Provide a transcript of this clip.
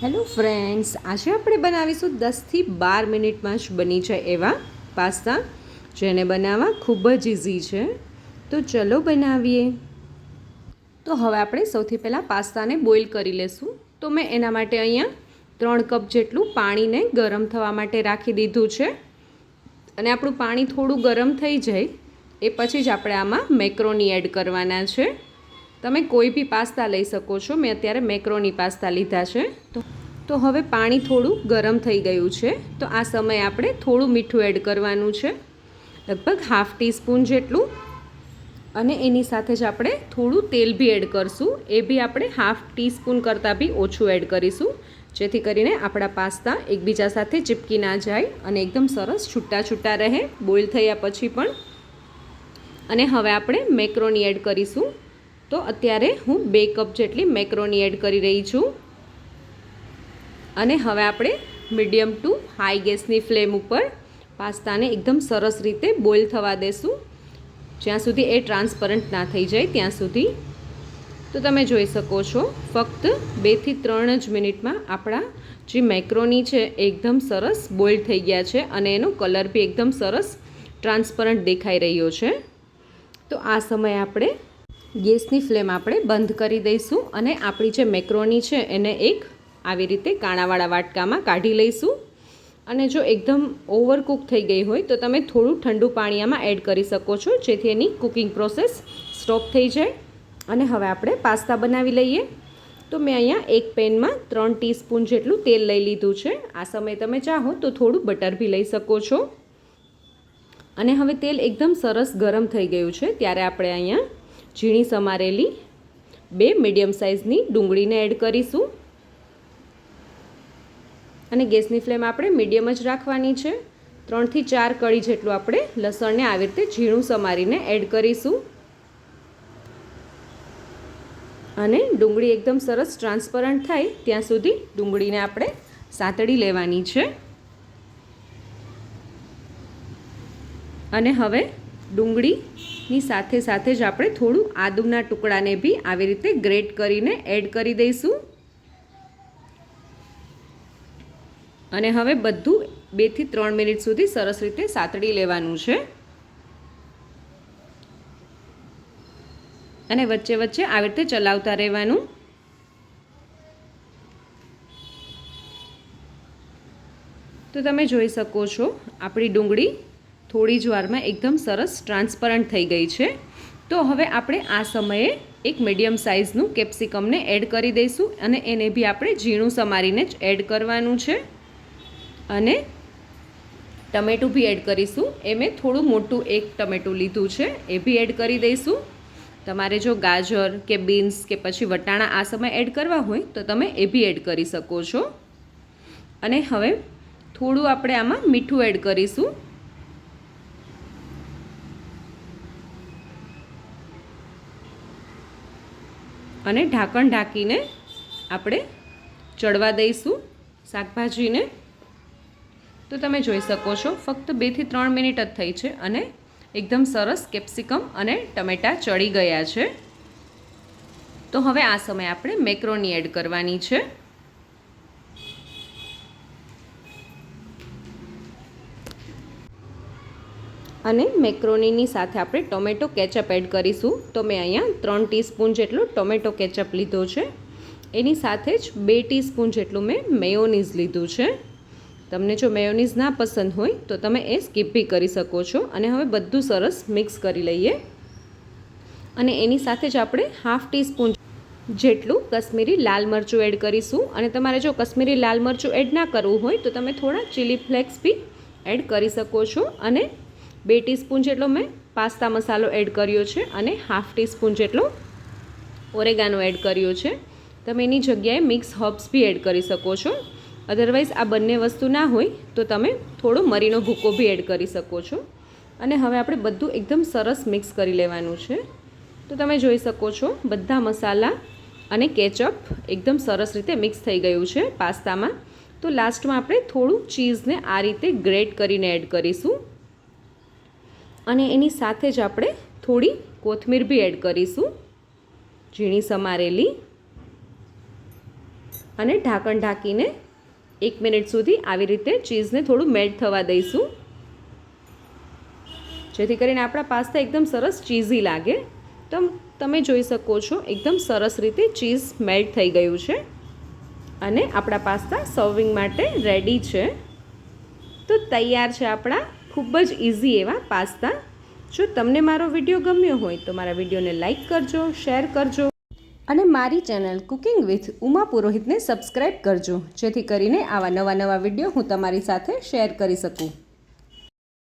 Hello friends, આજે આપણે બનાવીશું દસથી બાર મિનિટમાં જ બની જાય એવા પાસ્તા, જેને બનાવવા ખૂબ જ ઇઝી છે. તો ચલો બનાવીએ. તો હવે આપણે સૌથી પહેલાં પાસ્તાને બોઇલ કરી લેશું. તો મેં એના માટે અહીંયા ત્રણ કપ જેટલું પાણીને ગરમ થવા માટે રાખી દીધું છે. અને આપણું પાણી થોડું ગરમ થઈ જાય, એ પછી જ આપણે આમાં મેક્રોની એડ કરવાના છે. તમે કોઈ બી પાસ્તા લઈ શકો છો. મેં અત્યારે મેક્રોની પાસ્તા લીધા છે. તો તો હવે પાણી થોડું ગરમ થઈ ગયું છે. તો આ સમયે આપણે થોડું મીઠું એડ કરવાનું છે. લગભગ હાફ ટીસ્પૂન જેટલું. અને એની સાથે જ આપણે થોડું તેલ બી એડ કરશું. એ બી આપણે હાફ ટીસ્પૂન કરતાં બી ઓછું એડ કરીશું. જેથી કરીને આપણા પાસ્તા એકબીજા સાથે ચીપકી ના જાય અને એકદમ સરસ છૂટા છૂટા રહે. બોઇલ થયા પછી પણ. અને હવે આપણે મેક્રોની એડ કરીશું. તો અત્યારે હું બે કપ જેટલી મેક્રોની એડ કરી રહી છું. અને હવે આપણે મીડિયમ ટુ હાઈ ગેસની ફ્લેમ ઉપર પાસ્તાને એકદમ સરસ રીતે બોઇલ થવા દેશું. જ્યાં સુધી એ ટ્રાન્સપરન્ટ ના થઈ જાય ત્યાં સુધી. તો તમે જોઈ શકો છો, ફક્ત બેથી ત્રણ જ મિનિટમાં આપણા જે મેક્રોની છે એકદમ સરસ બોઇલ થઈ ગયા છે અને એનો કલર બી એકદમ સરસ ટ્રાન્સપરન્ટ દેખાઈ રહ્યો છે. તો આ સમયે આપણે ગેસની ફ્લેમ આપણે બંધ કરી દઈશું અને આપણી જે મેક્રોની છે એને એક આવી રીતે કાણાવાળા વાટકામાં કાઢી લઈશું. અને જો એકદમ ઓવરકુક થઈ ગઈ હોય તો તમે થોડું ઠંડુ પાણી આમાં એડ કરી શકો છો, જેથી એની કુકિંગ પ્રોસેસ સ્ટોપ થઈ જાય. અને હવે આપણે પાસ્તા બનાવી લઈએ. તો મેં અહીંયા એક પેનમાં ત્રણ ટીસ્પૂન જેટલું તેલ લઈ લીધું છે. આ સમયે તમે ચાહો તો થોડું બટર બી લઈ શકો છો. અને હવે તેલ એકદમ સરસ ગરમ થઈ ગયું છે, ત્યારે આપણે અહીંયા ઝીણી સમારેલી બે મીડિયમ સાઇઝની ડુંગળીને એડ કરીશું. અને ગેસની ફ્લેમ આપણે મીડિયમ જ રાખવાની છે. ત્રણથી ચાર કળી જેટલું આપણે લસણને આવી રીતે ઝીણું સમારીને એડ કરીશું. અને ડુંગળી એકદમ સરસ ટ્રાન્સપરન્ટ થાય ત્યાં સુધી ડુંગળીને આપણે સાતડી લેવાની છે. અને હવે ડુંગળીની સાથે સાથે જ આપણે થોડું આદુના ટુકડાને બી આવી રીતે ગ્રેટ કરીને એડ કરી દઈશું. અને હવે બધું બેથી ત્રણ મિનિટ સુધી સરસ રીતે સાતડી લેવાનું છે. અને વચ્ચે વચ્ચે આવી રીતે ચલાવતા રહેવાનું. તો તમે જોઈ શકો છો આપણી ડુંગળી થોડી જ વારમાં એકદમ સરસ ટ્રાન્સપરન્ટ થઈ ગઈ છે. તો હવે આપણે આ સમયે એક મીડિયમ સાઇઝનું કેપ્સિકમને એડ કરી દઈશું અને એને બી આપણે ઝીણું સમારીને જ એડ કરવાનું છે. અને ટમેટું બી એડ કરીશું. એ મેં થોડું મોટું એક ટમેટું લીધું છે. એ બી એડ કરી દઈશું. તમારે જો ગાજર કે બીન્સ કે પછી વટાણા આ સમય એડ કરવા હોય તો તમે એ બી એડ કરી શકો છો. અને હવે થોડું આપણે આમાં મીઠું એડ કરીશું. અને ઢાંકણ ઢાંકીને આપણે ચડવા દઈશું શાકભાજીને. તો તમે જોઈ શકો છો, ફક્ત બેથી ત્રણ મિનિટ જ થઈ છે અને એકદમ સરસ કેપ્સિકમ અને ટમેટાં ચડી ગયા છે. તો હવે આ સમયે આપણે મેક્રોની એડ કરવાની છે. અને મેક્રોનીની સાથે આપણે ટોમેટો કેચઅપ એડ કરીશું. તો મેં અહીંયા ત્રણ ટીસ્પૂન જેટલો ટોમેટો કેચઅપ લીધો છે. એની સાથે જ બે ટીસ્પૂન જેટલું મેં મેયોનીઝ લીધું છે. તમને જો મેયોનીઝ ના પસંદ હોય, તો તમે એ સ્કીપ બી કરી શકો છો. અને હવે બધું સરસ મિક્સ કરી લઈએ. અને એની સાથે જ આપણે હાફ ટીસ્પૂન જેટલું કશ્મીરી લાલ મરચું એડ કરીશું. અને તમારે જો કશ્મીરી લાલ મરચું એડ ના કરવું હોય, તો તમે થોડા ચીલી ફ્લેક્સ બી એડ કરી શકો છો. અને બે ટીસ્પૂન જેટલો મેં પાસ્તા મસાલો એડ કર્યો છે અને હાફ ટીસ્પૂન જેટલો ઓરેગાનો એડ કર્યો છે. તમે એની જગ્યાએ મિક્સ હર્બ્સ બી એડ કરી શકો છો. અધરવાઇઝ આ બંને વસ્તુ ના હોય તો તમે થોડો મરીનો ભૂકો બી એડ કરી શકો છો. અને હવે આપણે બધું એકદમ સરસ મિક્સ કરી લેવાનું છે. તો તમે જોઈ શકો છો બધા મસાલા અને કેચઅપ એકદમ સરસ રીતે મિક્સ થઈ ગયું છે પાસ્તામાં. તો લાસ્ટમાં આપણે થોડું ચીઝને આ રીતે ગ્રેટ કરીને એડ કરીશું. અને એની સાથે જ આપણે થોડી કોથમીર બી એડ કરીશું. ઝીણી સમારેલી. અને ઢાંકણ ઢાંકીને એક મિનિટ સુધી આવી રીતે ચીઝને થોડું મેલ્ટ થવા દઈશું. જેથી કરીને આપણા પાસ્તા એકદમ સરસ ચીઝી લાગે. તો તમે જોઈ શકો છો, એકદમ સરસ રીતે ચીઝ મેલ્ટ થઈ ગયું છે. અને આપણા પાસ્તા સર્વિંગ માટે રેડી છે. તો તૈયાર છે આપણા ખૂબ જ ઇઝી એવા પાસ્તા. જો તમને મારો વીડિયો ગમ્યો હોય તો મારા વિડીયોને લાઇક કરજો શેર કરજો. અને મારી ચેનલ કુકિંગ વિથ ઉમા પુરોહિતને સબસ્ક્રાઈબ કરજો, જેથી કરીને આવા નવા નવા વીડિયો હું તમારી સાથે શેર કરી શકું.